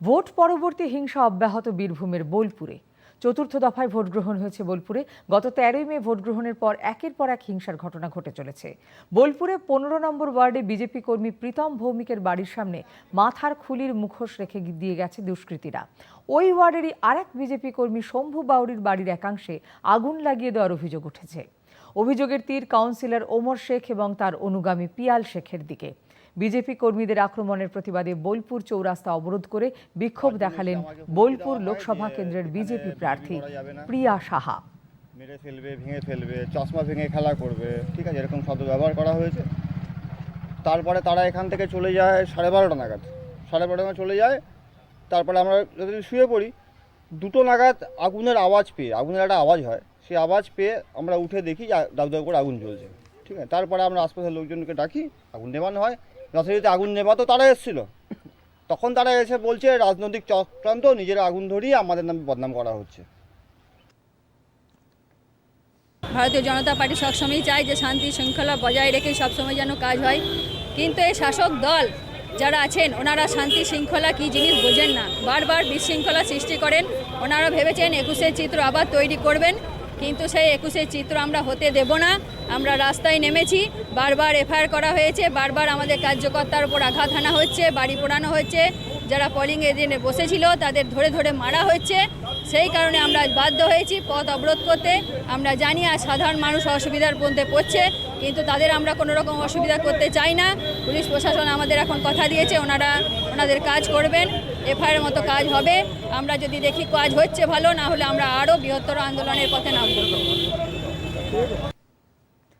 Vote পরবর্তী হিংসা অব্যাহত বীরভূমের বোলপুরে। চতুর্থ দফায় ভোট গ্রহণ হয়েছে বোলপুরে। গত তেরোই মে ভোট গ্রহণের পর একের পর এক হিংসার ঘটনা ঘটে চলেছে। বোলপুরে পনেরো নম্বর ওয়ার্ডে বিজেপি কর্মী প্রীতম ভৌমিকের বাড়ির সামনে মাথার খুলির মুখোশ রেখে দিয়ে গেছে দুষ্কৃতীরা। ওই ওয়ার্ডেরই আরেক বিজেপি কর্মী শম্ভু বাউরির বাড়ির একাংশে আগুন লাগিয়ে দেওয়ার অভিযোগ উঠেছে। অভিযোগের তীর কাউন্সিলর ওমর শেখ এবং তার অনুগামী পিয়াল শেখের দিকে। বিজেপি কর্মীদের আক্রমণের প্রতিবাদে বোলপুর চৌরাস্তা অবরোধ করে বিক্ষোভ দেখালেন বোলপুর লোকসভা কেন্দ্রের বিজেপি প্রার্থী প্রিয়া সাহা। মেরে ফেলবে ভেঙে ফেলবে চশমা ভেঙে খেলা করবে ঠিক আছে এরকম শব্দ ব্যবহার করা হয়েছে। তারপরে তারা এখান থেকে চলে যায় সাড়ে বারোটা নাগাদ। সাড়ে বারোটা নাগাদ চলে যায় তারপরে আমরা যদি শুয়ে পড়ি দুটো নাগাদ আগুনের আওয়াজ পেয়ে আগুনের একটা আওয়াজ হয়। সেই আওয়াজ পেয়ে আমরা উঠে দেখি দাউ দাউ করে আগুন জ্বলছে। ঠিক আছে? তারপরে আমরা আশপাশের লোকজনকে ডাকি, আগুন নেবানো হয়। যথারীতি আগুন নেবাতো তারা এসেছিল। তখন তারা এসে বলছে, রাজনৈতিক চক্রান্ত, নিজের আগুন ধরিয়ে আমাদের নামে বদনাম করা হচ্ছে। ভারতীয় জনতা পার্টি সবসময়ই চায় যে শান্তি শৃঙ্খলা বজায় রেখে সবসময় যেন কাজ হয়। কিন্তু এই শাসক দল যারা আছেন, ওনারা শান্তি শৃঙ্খলা কী জিনিস বোঝেন না। বারবার বিশৃঙ্খলা সৃষ্টি করেন। ওনারা ভেবেছেন একুশের চিত্র আবার তৈরি করবেন। কিন্তু সেই একুশের চিত্র আমরা হতে দেব না। আমরা রাস্তায় নেমেছি। বারবার এফআইআর করা হয়েছে। বারবার আমাদের কার্যকর্তার উপর আঘাত হানা হচ্ছে, বাড়ি পোড়ানো হচ্ছে। যারা পলিং এজেন্টে বসেছিল, তাদের ধরে ধরে মারা হচ্ছে। সেই কারণে আমরা বাধ্য হয়েছি পথ অবরোধ করতে। আমরা জানি আর সাধারণ মানুষ অসুবিধার মধ্যে পড়ছে, কিন্তু তাদের আমরা কোনো রকম অসুবিধা করতে চাই না। পুলিশ প্রশাসন আমাদের এখন কথা দিয়েছে, ওনারা, ওনাদের কাজ করবেন। এফআইআর মতো কাজ হবে। আমরা যদি দেখি কাজ হচ্ছে ভালো, না হলে আমরা আরও বৃহত্তর আন্দোলনের পথে নাম নামব।